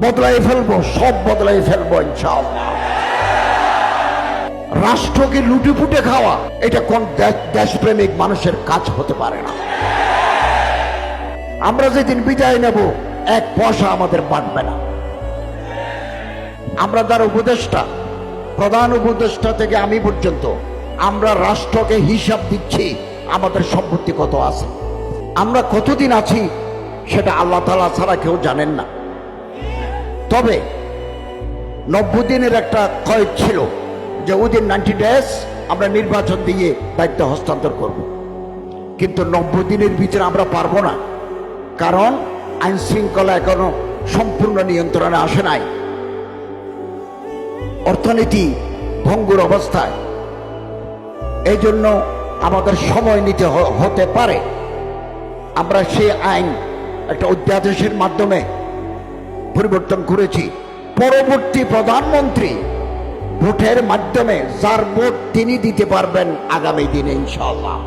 বদলাই ফেলব, সব বদলাই ফেলব ইনশাআল্লাহ। রাষ্ট্রকে লুটে পুটে খাওয়া, এটা কোন দেশ- দেশপ্রেমিক মানুষের কাজ হতে পারে না। আমরা যেদিন বিদায় নেব, এক পয়সা আমাদের বাঁটবে না। আমরা তার উপদেষ্টা, প্রধান উপদেষ্টা থেকে আমি পর্যন্ত, আমরা রাষ্ট্রকে হিসাব দিচ্ছি, আমাদের সম্পত্তি কত আছে। আমরা কতদিন আছি, সেটা আল্লাহ তালা ছাড়া কেউ জানেন না। তবে নব্বই দিনের একটা কয়েক ছিল যে উইদিন নাইনটি ডেজ আমরা নির্বাচন দিয়ে দায়িত্ব হস্তান্তর করব। কিন্তু নব্বই দিনের ভিতরে আমরা পারব না, কারণ আইন শৃঙ্খলা এখনও সম্পূর্ণ নিয়ন্ত্রণে আসে নাই। অর্থনীতি ভঙ্গুর অবস্থায়। এই জন্য আমাদের সময় নিতে হতে পারে। আমরা সেই আইন একটা অধ্যাদেশের মাধ্যমে পরিবর্তন করেছি। পরবর্তী প্রধানমন্ত্রী ভোটের মাধ্যমে যার ভোট তিনি দিতে পারবেন আগামী দিনে ইনশাল্লাহ